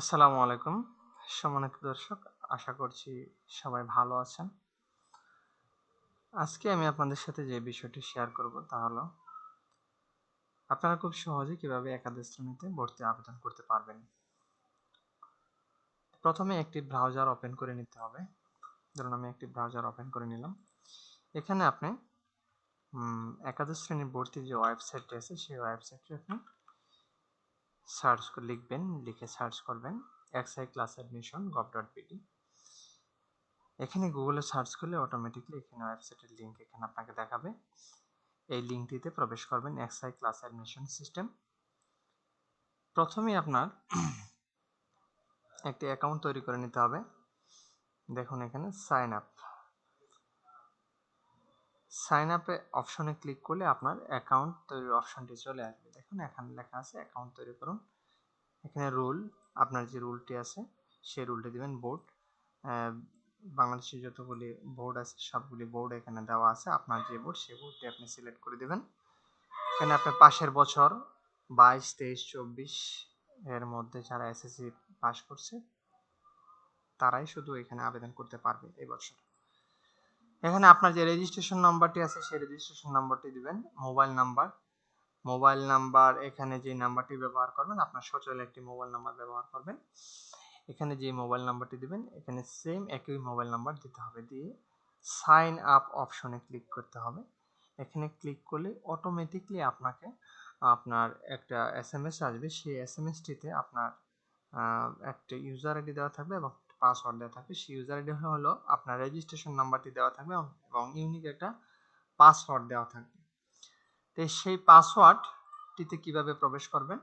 আসসালামু আলাইকুম। সম্মানিত দর্শক, আশা করছি সবাই ভালো আছেন। আজকে আমি আপনাদের সাথে যে বিষয়টি শেয়ার করব তা হলো, আপনারা খুব সহজে কীভাবে একাদশ শ্রেণীতে ভর্তি আবেদন করতে পারবেন? প্রথমে একটি ব্রাউজার ওপেন করে নিতে হবে। ধরুন আমি একটি ব্রাউজার ওপেন করে নিলাম। এখানে আপনি একাদশ শ্রেণির ভর্তি যে ওয়েবসাইটটি আছে সেই ওয়েবসাইটটি আপনি সার্চ লিখবেন, লিখে সার্চ করবেন XI class admission gov dot BD এখানে গুগলে সার্চ করলে অটোমেটিকলি এখানে ওয়েবসাইটের লিঙ্ক এখানে আপনাকে দেখাবে। এই লিঙ্কটিতে প্রবেশ করবেন এক্সআই ক্লাস অ্যাডমিশন সিস্টেম প্রথমেই আপনার একটি অ্যাকাউন্ট তৈরি করে নিতে হবে। দেখুন এখানে সাইন আপ সাইন আপে অপশনে ক্লিক করলে আপনার অ্যাকাউন্ট তৈরির অপশনটি চলে আসবে। দেখুন, এখানে লেখা আছে অ্যাকাউন্ট তৈরি করুন। এখানে রুল আপনার যে রুলটি আছে, সেই রুলটি দেবেন বোর্ড বাংলাদেশে যতগুলি বোর্ড আছে, সবগুলি বোর্ড এখানে দেওয়া আছে। আপনার যে বোর্ড সেই বোর্ডটি আপনি সিলেক্ট করে দেবেন। এখানে আপনার পাশের বছর, বাইশ, তেইশ, চব্বিশ এর মধ্যে যারা এসএসসি পাস করছে, তারাই শুধু এখানে আবেদন করতে পারবে এই বছর। এখানে আপনার যে রেজিস্ট্রেশন নাম্বারটি আছে, সেই রেজিস্ট্রেশন নাম্বারটি দিবেন। Mobile number. মোবাইল নাম্বার, এখানে যে নাম্বারটি ব্যবহার করবেন, আপনার সচল একটি মোবাইল নাম্বার ব্যবহার করবেন। এখানে যে মোবাইল নাম্বারটি দিবেন, এখানে সেম একই মোবাইল নাম্বার দিতে হবে। দিয়ে সাইন আপ অপশনে ক্লিক করতে হবে। এখানে ক্লিক করলে অটোমেটিকলি আপনাকে, আপনার একটা এস এম এস আসবে। সেই এস এম এসটিতে আপনার একটা ইউজার আইডি দেওয়া থাকবে এবং পাসওয়ার্ড দেওয়া থাকবে, সেই ইউজার আইডি হলো আপনার রেজিস্ট্রেশন নাম্বারটি দেওয়া থাকবে এবং ইউনিক একটা পাসওয়ার্ড দেওয়া থাকবে। তো সেই পাসওয়ার্ডটিতে কীভাবে প্রবেশ করবেন?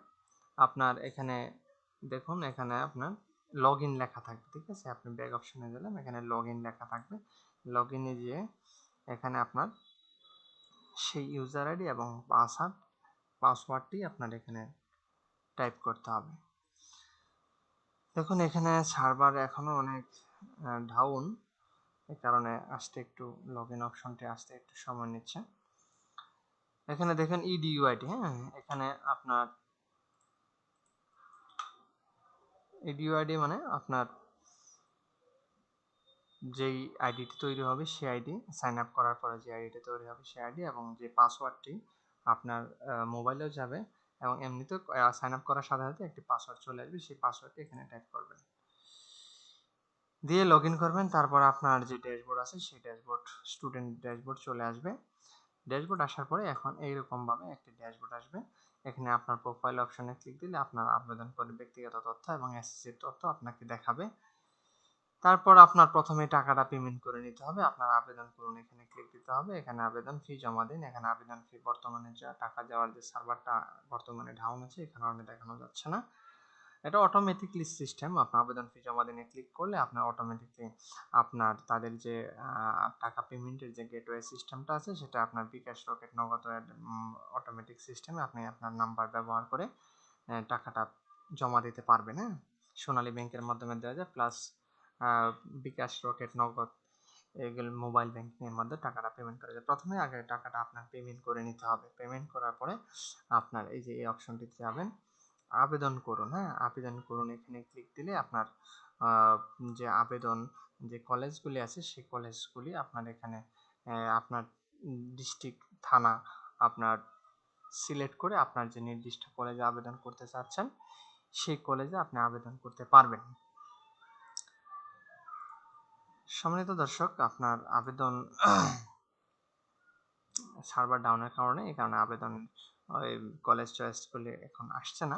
আপনার এখানে দেখুন, এখানে আপনার লগ ইন লেখা থাকবে, ঠিক আছে? আপনি ব্যাক অপশনে গেলাম এখানে লগ ইন লেখা থাকবে। লগ ইনে গিয়ে এখানে আপনার সেই ইউজার আইডি এবং পাসওয়ার্ড পাসওয়ার্ডটি আপনার এখানে টাইপ করতে হবে। দেখুন, এখানে সার্ভার এখনও অনেক ডাউন এই কারণে আসতে একটু লগ ইন অপশনটি আসতে একটু সময় নিচ্ছে। এখানে দেখেন ইডিইউআইডি হ্যাঁ? এখানে আপনার ইডিইউআইডি মানে আপনার যেই আইডিটি তৈরি হবে, সেই আইডি সাইন আপ করার পরে যে আইডিটি তৈরি হবে, সেই আইডি এবং যে পাসওয়ার্ডটি আপনার মোবাইলেও যাবে এবং এমনিতেও সাইন আপ করার সাথে সাথে একটি পাসওয়ার্ড চলে আসবে, সেই পাসওয়ার্ডটি এখানে টাইপ করবেন। দিয়ে লগ করবেন, তারপর আপনার যে ড্যাশবোর্ড আছে, সেই ড্যাশবোর্ড স্টুডেন্ট ড্যাশবোর্ড চলে আসবে। ড্যাশবোর্ড আসার পরে এখন এইরকমভাবে একটি ড্যাশবোর্ড আসবে। এখানে আপনার প্রোফাইল অপশনে ক্লিক দিলে আপনার আবেদন করে ব্যক্তিগত তথ্য এবং এসএসসির তথ্য আপনাকে দেখাবে। তারপর আপনার প্রথমে টাকাটা পেমেন্ট করে নিতে হবে। আপনার আবেদন করুন এখানে ক্লিক দিতে হবে। এখানে আবেদন ফি জমা দিন। এখানে আবেদন ফি বর্তমানে যা টাকা যাওয়ার যে সার্ভারটা বর্তমানে ডাউন আছে, এখানে অনেক দেখানো যাচ্ছে না। এটা অটোমেটিকলি সিস্টেম আপনার আবেদন ফি জমা দিনে ক্লিক করলে আপনার অটোমেটিকলি আপনার তাদের যে টাকা পেমেন্টের যে গেটওয়ে সিস্টেমটা আছে, সেটা আপনার বিকাশ রকেট নগদ অটোমেটিক সিস্টেমে আপনি আপনার নাম্বার ব্যবহার করে টাকাটা জমা দিতে পারবেন হ্যাঁ? সোনালী ব্যাংকের মাধ্যমে দেওয়া যায় প্লাস বিকাশ, রকেট, নগদ এগুলো মোবাইল ব্যাংকিংয়ের মধ্যে টাকাটা পেমেন্ট করা যায়। প্রথমে আগে টাকাটা আপনার পেমেন্ট করে নিতে হবে। পেমেন্ট করার পরে আপনার এই যে এই অপশনটিতে যাবেন, আবেদন করুন হ্যাঁ? আবেদন করুন, এখানে ক্লিক দিলে আপনার যে আবেদন, যে কলেজগুলি আছে, সেই কলেজগুলি আপনার এখানে আপনার ডিস্ট্রিক্ট থানা আপনার সিলেক্ট করে আপনার যে নির্দিষ্ট কলেজে আবেদন করতে চাচ্ছেন, সেই কলেজে আপনি আবেদন করতে পারবেন। সম্মানিত দর্শক, আপনার আবেদন সার্ভার ডাউনের কারণে, এই কারণে আবেদন ওই কলেজ চয়েস করলে এখন আসছে না।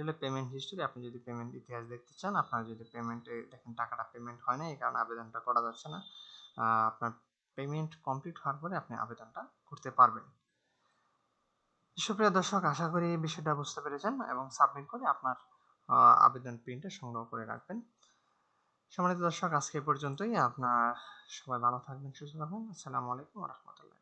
এটা পেমেন্ট হিস্টোরি আপনি যদি পেমেন্ট ইতিহাস দেখতে চান, আপনার যদি পেমেন্টে দেখেন টাকাটা পেমেন্ট হয় না, এই কারণে আবেদনটা করা যাচ্ছে না। আপনার পেমেন্ট কমপ্লিট হওয়ার পরে আপনি আবেদনটা করতে পারবেন। সুপ্রিয় দর্শক, আশা করি এই বিষয়টা বুঝতে পেরেছেন এবং সাবমিট করে আপনার আবেদন প্রিন্টটা সংগ্রহ করে রাখবেন। সম্মানিত দর্শক আজকে পর্যন্তই। আপনার সবাই ভালো থাকবেন সুস্থ থাকবেন। আসসালামু আলাইকুম রহমতুল্লাহ